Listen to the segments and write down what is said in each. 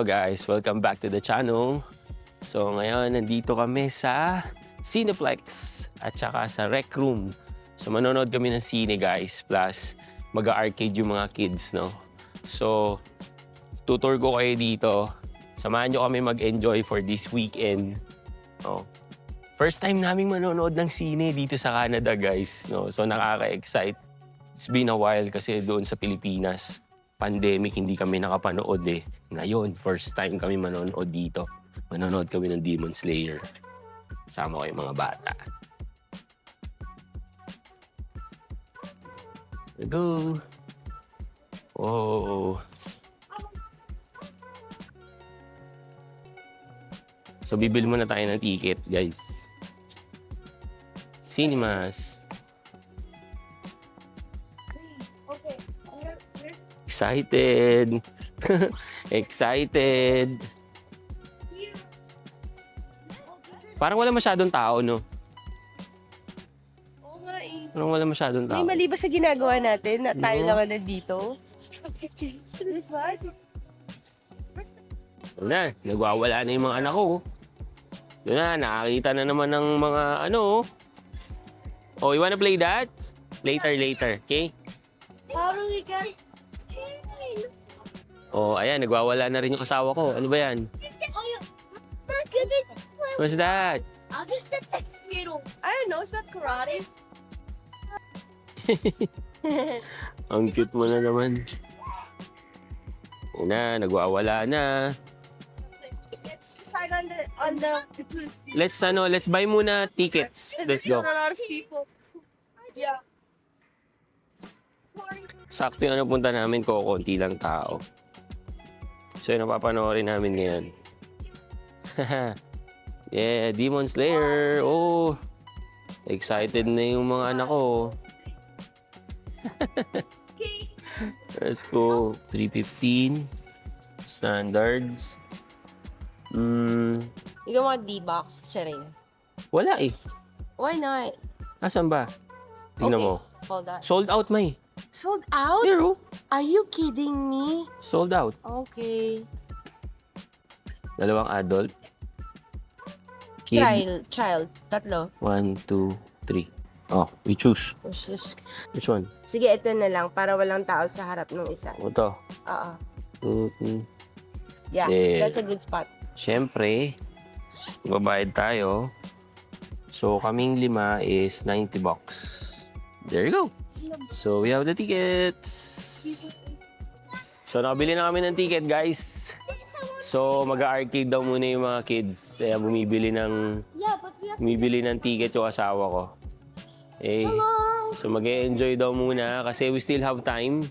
Hello guys, welcome back to the channel. So ngayon, nandito kami sa Cineplex at saka sa Rec Room. So manonood kami ng sine guys, plus mag-arcade yung mga kids, no? So, tutor ko kayo dito. Samahan nyo kami mag-enjoy for this weekend. No? First time namin manonood ng sine dito sa Canada, guys. No? So, nakaka-excite. It's been a while kasi doon sa Pilipinas, pandemic, hindi kami nakapanood eh. Ngayon, first time kami manonood dito. Manonood kami ng Demon Slayer. Sama ko yung mga bata. Go! Oh. So, bibili muna tayo ng ticket, guys. Cinemas. Excited. Excited. Parang wala masyadong tao, no? Oo nga eh. Parang wala masyadong tao. May mali ba sa ginagawa natin na tayo No. lang ang nandito? What? Yun na, nagwawala na yung mga anak ko. Yun na, nakakita na naman ng mga ano. Oh, you wanna play that? Later, later, okay? How do we get... Oh, ayan, nagwawala na rin yung asawa ko. Ano ba yan? What's that? I'll just get that needle. I don't know, is that karate? Ang cute mo na naman. Yun na, nagwawala na. Let's decide on the... on the... Let's ano, let's buy muna tickets. Let's go. A lot of people. Yeah. Sakto yung ano punta namin ko, konti lang tao. So yun, napapanoorin namin ngayon. yeah, Demon Slayer. Oh, excited na yung mga anak ko. Let's go. 315. Standards. Hmm, Ikaw mga D-box, Charing. wala eh. Why not? Asan ba? Tingnan Okay. mo. Hold on. Sold out, may. Sold out? Here, oh. Are you kidding me? Sold out. Okay. Dalawang adult. Kid. Child. Child. Tatlo. One, two, three. Oh, we choose. Oh, sus. Which one? Sige, ito na lang para walang tao sa harap ng isa. Ito. Oo. Two, three. Yeah, Yeah. that's a good spot. Siyempre, babayad tayo. So, kaming lima is 90 bucks. There you go. So, we have the tickets. So, nakabili na kami ng ticket, guys. So, mag-arcade daw muna yung mga kids. Kaya bumibili ng, bumibili ng ticket yung asawa ko. Eh, so mag enjoy daw muna kasi we still have time.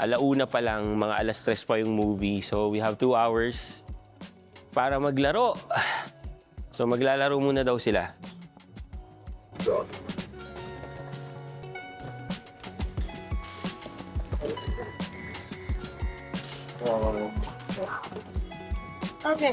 Alauna pa lang, mga alas tres pa yung movie. So, we have two hours para maglaro. So, maglalaro muna daw sila. Okay.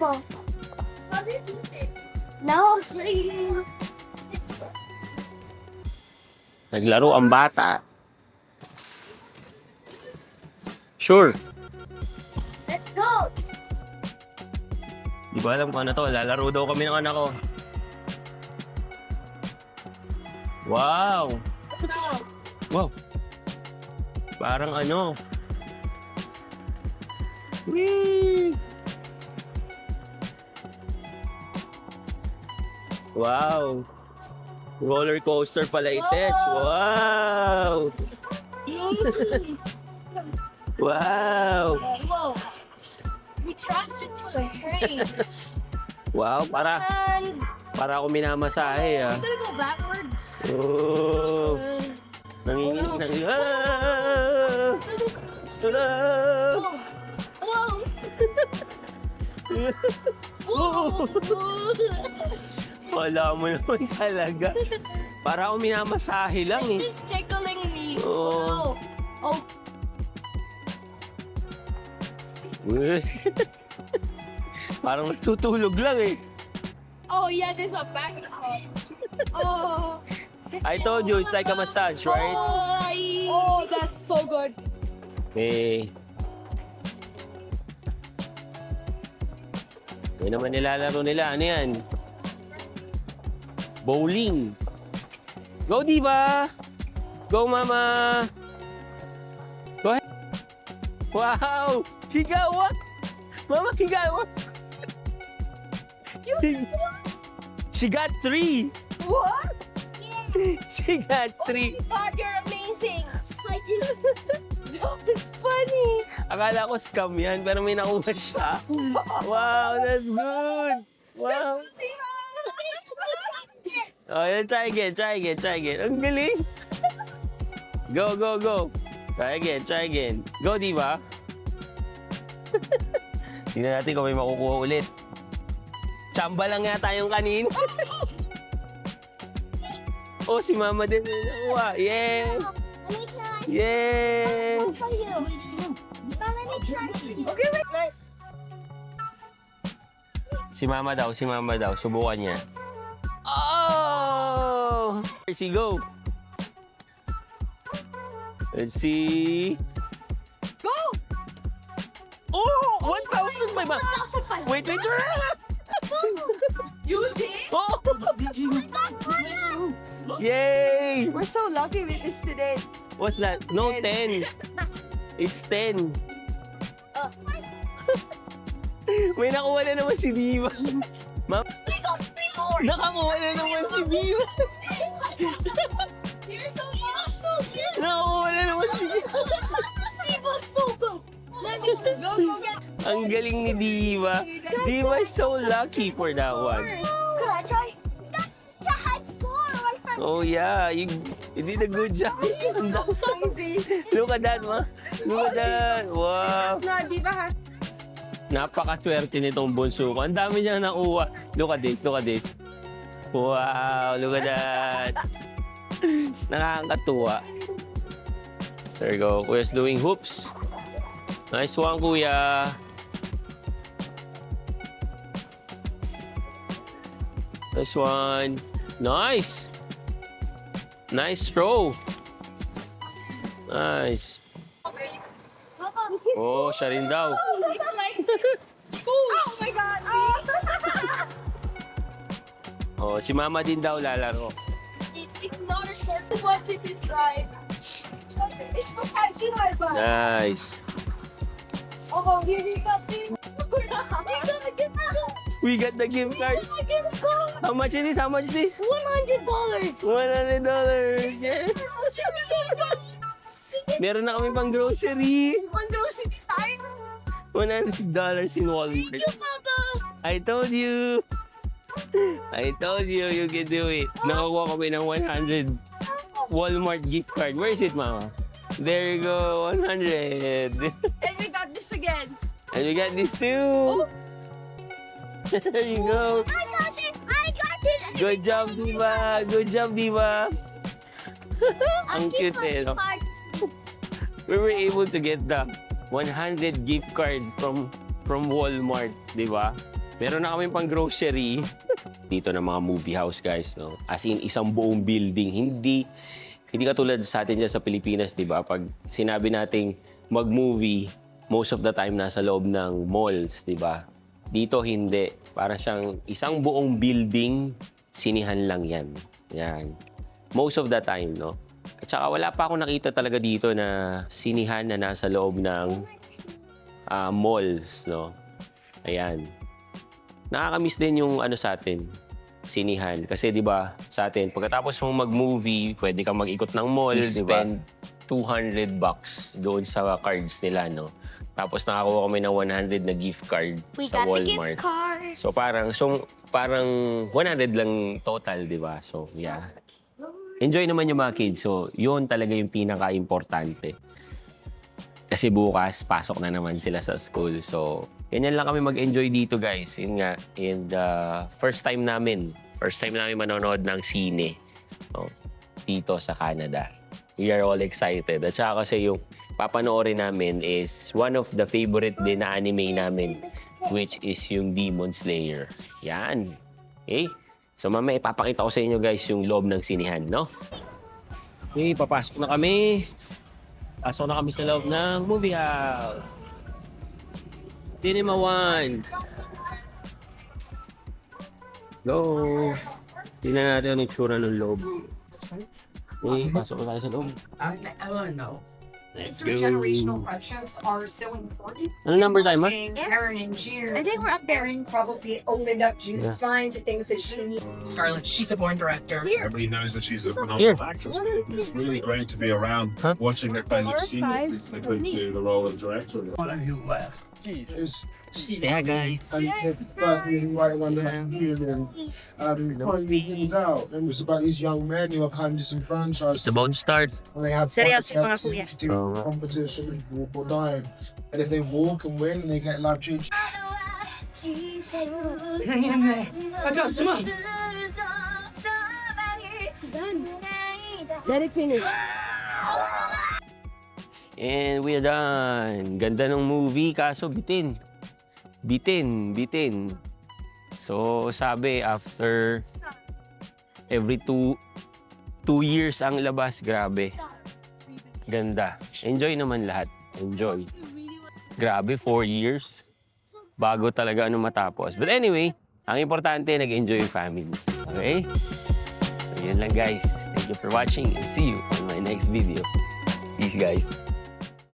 Well, now I'm playing. Naglaro ang bata. Sure. Let's go. Di ba alam kung ano to? Lalaro daw kami ng anak ko. Wow! Wow! Parang ano? Whee! Wow! Roller coaster pala ites. Wow! Wow! Whoa. We trusted to a train. Wow, para para ako minamasahe ah. we're gonna go backwards. Oh, Uh, nangingin Oh. nang ah! Ah! Whoa. Whoa. Wala mo naman talaga. Para ako minamasahe lang eh. This is tickling me. Oh. Oh. Oh. Parang natutulog lang eh. Oh yeah, there's a back. Oh. I told you, it's like a massage, right? Oh, that's so good. Eh. Yan naman nilalaro nila. Ano yan? Bowling. Go, Diva! Go, Mama! Go ahead. Wow! Higawa! Mama, higawa! She got three! What? She got three! God, you're amazing. Like this. That is funny. Akala ko scam yan, pero may nakuha siya. Wow, that's good! Wow! Oh, yan, try again, try again, try again. Ang galing! Go, go, go! Try again, try again. Go, di ba? Tingnan natin kung may makukuha ulit. Chamba lang yata yung kanin. Oh, si Mama din may nakuha. Yes! Try. Okay, wait. Nice. Si Mama daw, si Mama daw. Subukan niya. Oh! Percy, go! Let's see. Go. Oh! 1,000 by ma... 1,500. Wait, wait, wait! You did? Oh! Yay! We're so lucky with this today. What's that? No, 10. It's 10. Uh, May nakuha na naman si Diva. Ma'am, nakakuha na naman si Diva. You're so awesome. Nakakuha na naman si Diva. People so good. Let me. Go, go get. Ang galing ni Diva. Diva is so lucky for that one. Oh yeah, you, you did a good job. Ang da- so Easy. Look at that, ma. Look at that. Wow. It's not Diva has. Napakaswerte nitong bunso ko. Ang dami niyang nakuha. Look at this, look at this. Wow, look at that. Nakakatuwa. There you go. Kuya's doing hoops. Nice one, kuya. Nice one. Nice. Nice throw. Nice. Oh, siya rin daw. Oh my God. Oh. Si mama din daw lalaro. It's not a sport. What did you try? It's massaging my butt. Nice. Oh, go. You're gonna get the We got the gift card. the card. How much is this? How much is this? One hundred dollars. $100. Yeah. Meron na kami pang grocery. One grocery time. $100 in Walmart. You, Papa. I told you. I told you you can do it. Nakakuha kami ng 100 Walmart gift card. Where is it, mama? There you go, 100. And we got this again. And we got this too. There you go. Good job, Diva. Good job, Diva. Ang cute eh, no? We were able to get the 100 gift card from from Walmart, di ba? Meron na kami pang grocery. Dito na mga movie house, guys. No? As in, isang buong building. Hindi hindi katulad sa atin dyan sa Pilipinas, di ba? Pag sinabi nating mag-movie, most of the time nasa loob ng malls, di ba? Dito hindi. Para siyang isang buong building, sinihan lang yan. Yan. Most of the time, no? At saka wala pa ako nakita talaga dito na sinihan na nasa loob ng ah, malls, no? Ayan. Nakakamiss din yung ano sa atin, sinihan. Kasi 'di ba, sa atin pagkatapos mong mag-movie, pwede kang mag-ikot ng mall, di ba? spend 200 bucks doon sa cards nila, no? Tapos nakakuha kami ng 100 na gift card We sa got the Walmart. gift card. So parang so parang 100 lang total, 'di ba? So yeah. Enjoy naman yung mga kids. So, yun talaga yung pinaka-importante. Kasi bukas, pasok na naman sila sa school. So, ganyan lang kami mag-enjoy dito, guys. Yun nga. And uh, first time namin, first time namin manonood ng sine no, dito sa Canada. We are all excited. At saka kasi yung papanoorin namin is one of the favorite din na anime namin which is yung Demon Slayer. Yan. Okay? So mamaya ipapakita ko sa inyo guys yung loob ng sinihan, no? Okay, papasok na kami. Pasok na kami sa loob ng movie house. Cinema One. Let's go. Tingnan natin ang itsura ng loob. Okay, pasok na tayo sa loob. I, I want to know. Let's These go. generational friendships are so important. Ano number tayo, Ma? Jane, Karen and June. I think we're up there. Karen probably opened up Yeah. June's mind to things that she needs. Scarlett, she's a born director. Everybody knows that she's a Here. phenomenal actress. It's really great to be around Huh? watching her kind Four, of scene five, step into the role of director. One of you left. Yeah, guys. And it's about being right one of the years and um, finding things out. And it's about these young men who are kind of It's about to start. And they have Seryoso five mga kuya. to do Oo nga. competition, walk or die. And if they walk and win they get life change, Let it finish. And we're done. Ganda ng movie, kaso bitin. Bitin, bitin. So, sabi, after every two, two years ang labas, grabe. Ganda. Enjoy naman lahat. Enjoy. Grabe, four years. Bago talaga ano matapos. But anyway, ang importante, nag-enjoy yung family. Okay? So, yun lang guys. Thank you for watching and see you on my next video. Peace guys.